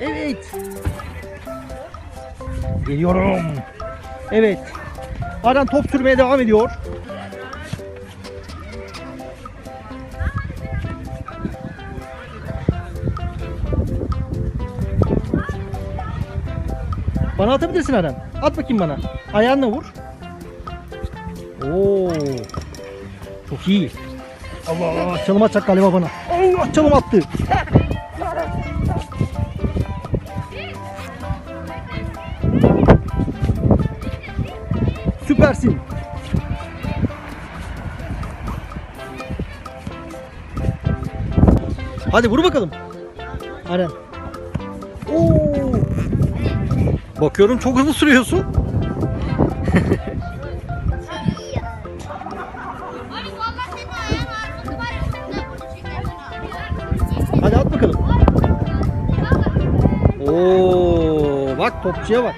Evet. Geliyorum. Evet. Aren top sürmeye devam ediyor. Bana atabilirsin Aren. At bakayım bana. Ayağınla vur. Oo. Çok iyi. Allah çalım atacak galiba bana. Allah çalım attı. Süpersin. Hadi vur bakalım. Aren. Oo. Bakıyorum çok hızlı sürüyorsun. Hadi at bakalım. Oo, bak topçuya bak.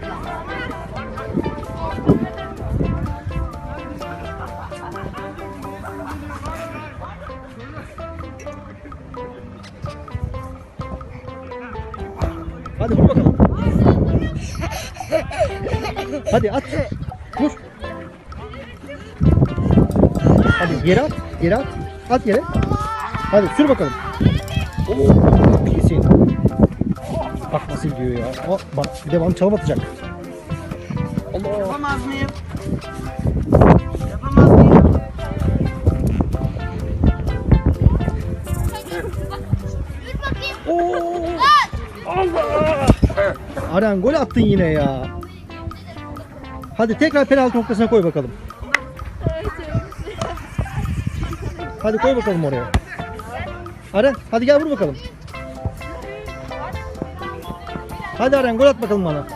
Hadi vur bakalım. Hadi at. Vur. Hadi yere at. Yere at. At yere. Hadi sür bakalım. Oo, iyisin. Bak nasıl gidiyor ya. Aa, bak bir de bana çalım atacak. Allah. Yapamaz mıyım? Yapamaz mıyım? Dur bakayım. Oo. Allah. Aran gol attın yine ya. Hadi tekrar penaltı noktasına koy bakalım. Hadi koy bakalım oraya. Aren hadi gel vur bakalım. Hadi Aren gol at bakalım bana.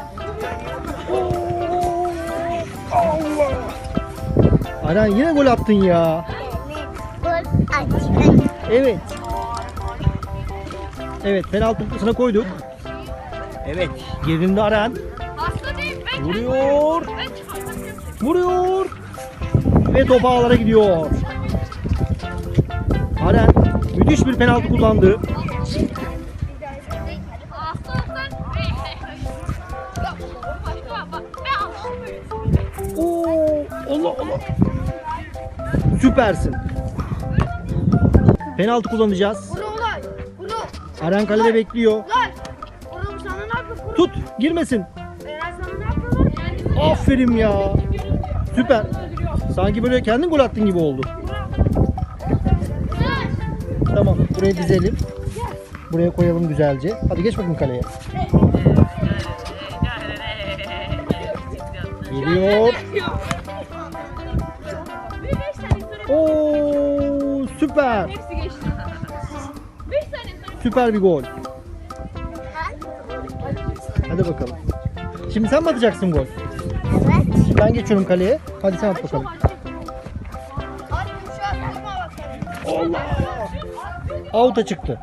Aren yine gol attın ya. Gol. Evet. Evet penaltı noktasına koyduk. Evet yerinde Aren. Vuruyor. Vuruyor. Ve top ağlara gidiyor. Aren müthiş bir penaltı kullandı. Oo, Allah Allah. Süpersin. Penaltı kullanacağız. Aren kalede bekliyor. Lan. Oğlum sana ne yapıyorsun? Tut, girmesin. Eren sana ne? Aferin ya. Süper. Sanki böyle kendin gol attın gibi oldu. Tamam, buraya dizelim. Buraya koyalım güzelce. Hadi geç bakayım kaleye. Geliyor. Oo, süper. Süper bir gol. Hadi bakalım. Şimdi sen mi atacaksın gol? Evet. Ben geçiyorum kaleye. Hadi sen at bakalım. Allah. Out'a çıktı.